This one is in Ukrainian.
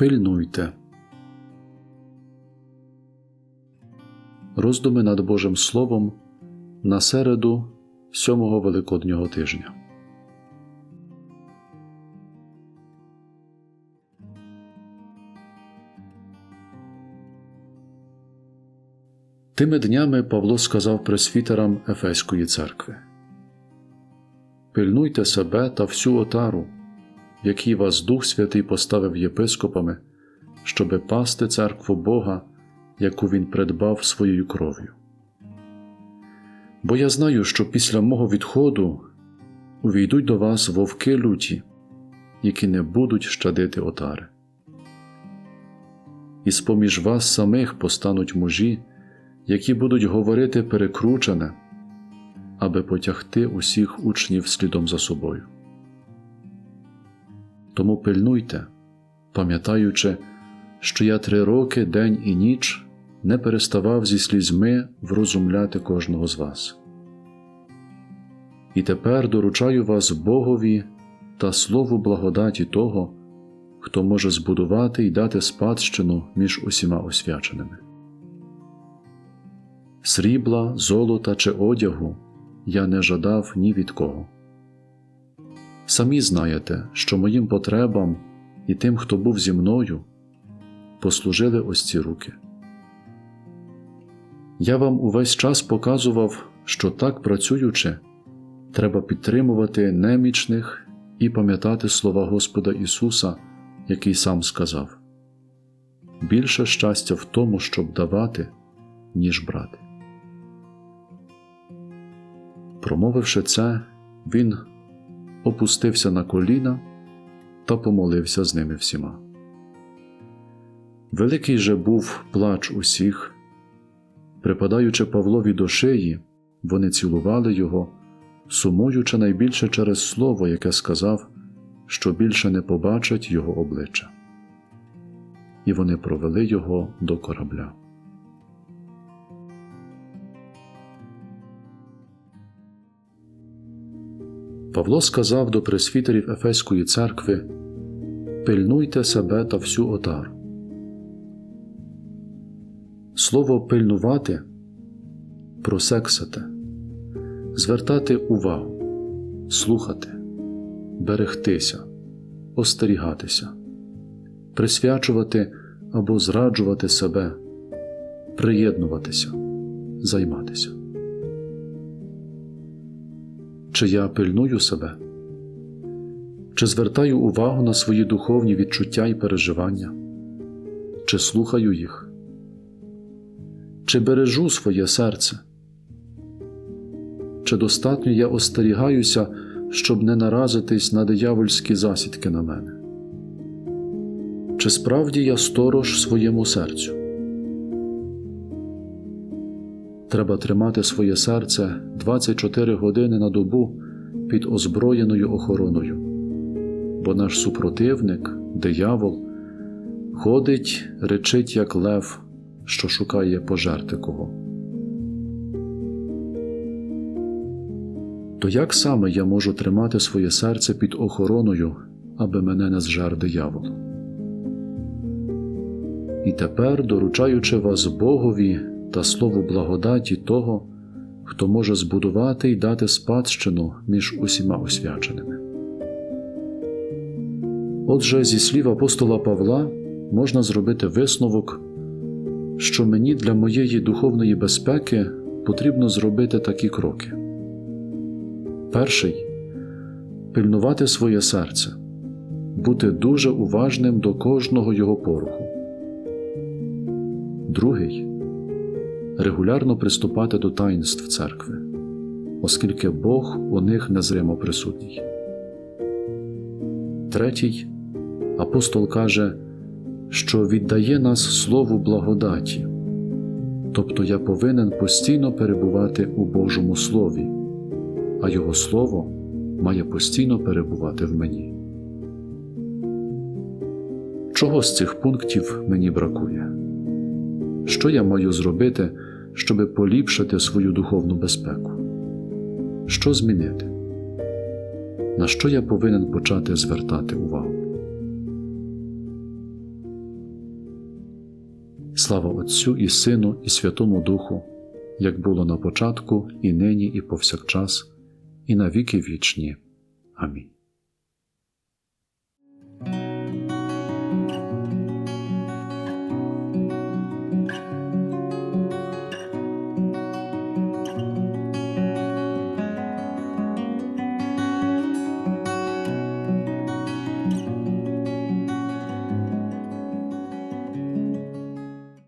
Пильнуйте. Роздуми над Божим Словом на середу сьомого Великоднього тижня. Тими днями Павло сказав пресвітерам Ефеської церкви Пильнуйте себе та всю отару, в якій вас Дух Святий поставив єпископами, щоби пасти церкву Бога, яку Він придбав своєю кров'ю. Бо я знаю, що після мого відходу увійдуть до вас вовки люті, які не будуть щадити отари. І з поміж вас самих постануть мужі, які будуть говорити перекручене, аби потягти усіх учнів слідом за собою. Тому пильнуйте, пам'ятаючи, що я три роки день і ніч не переставав зі слізьми врозумляти кожного з вас. І тепер доручаю вас Богові та слову благодаті того, хто може збудувати і дати спадщину між усіма освяченими. Срібла, золота чи одягу я не жадав ні від кого. Самі знаєте, що моїм потребам і тим, хто був зі мною, послужили ось ці руки. Я вам увесь час показував, що так працюючи, треба підтримувати немічних і пам'ятати слова Господа Ісуса, який сам сказав більше щастя в тому, щоб давати, ніж брати. Промовивши це, він опустився на коліна та помолився з ними всіма. Великий же був плач усіх, припадаючи Павлові до шиї, вони цілували його, сумуючи найбільше через слово, яке сказав, що більше не побачать його обличчя. І вони провели його до корабля. Павло сказав до пресвітерів Ефеської церкви Пильнуйте себе та всю отару. Слово пильнувати просексати, звертати увагу, слухати, берегтися, остерігатися, присвячувати або зраджувати себе, приєднуватися, займатися. Чи я пильную себе? Чи звертаю увагу на свої духовні відчуття і переживання? Чи слухаю їх? Чи бережу своє серце? Чи достатньо я остерігаюся, щоб не наразитись на диявольські засідки на мене? Чи справді я сторож своєму серцю? Треба тримати своє серце 24 години на добу під озброєною охороною, бо наш супротивник, диявол, ходить, речить, як лев, що шукає пожерти кого. То як саме я можу тримати своє серце під охороною, аби мене не зжар диявол? І тепер, доручаючи вас Богові та слову благодаті того, хто може збудувати і дати спадщину між усіма освяченими. Отже, зі слів апостола Павла можна зробити висновок, що мені для моєї духовної безпеки потрібно зробити такі кроки. Перший пильнувати своє серце, бути дуже уважним до кожного його поруху. Другий регулярно приступати до таїнств церкви, оскільки Бог у них незримо присутній. Третій апостол каже, що віддає нас слову благодаті, тобто я повинен постійно перебувати у Божому Слові, а Його Слово має постійно перебувати в мені. Чого з цих пунктів мені бракує? Що я маю зробити, щоби поліпшити свою духовну безпеку? Що змінити? На що я повинен почати звертати увагу? Слава Отцю і Сину, і Святому Духу, як було на початку, і нині, і повсякчас, і на віки вічні. Амінь.